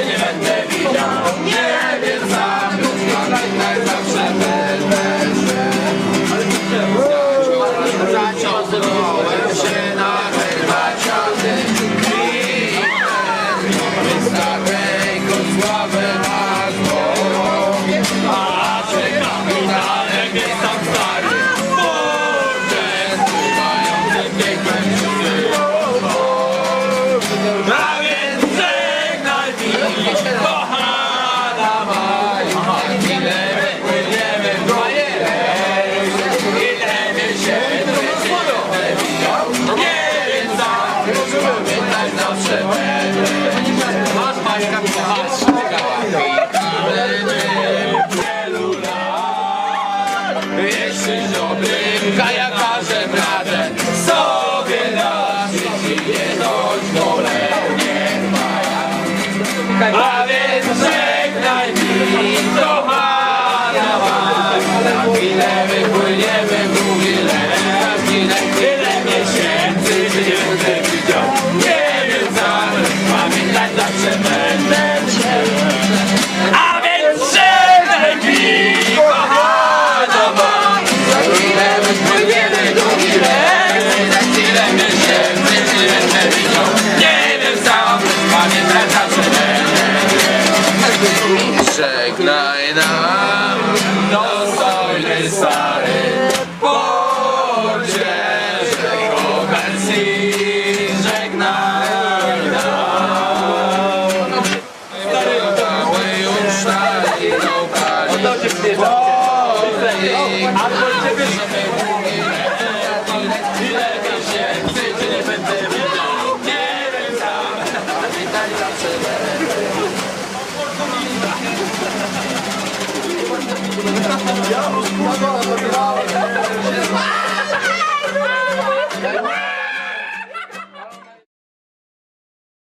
eğlenme. Jeśli dobrym kajakarzem radę sobie dać Jeśli jedność wolę nie A więc żegnaj mi kochana Na chwilę wypłyniemy Żegnaj nam dostojny stary Pocieszek Obersi Żegnaj. nam Cały już stali lokali Ile miesięcy, czy nie będę widział Nie zawsze mundial, os mundial,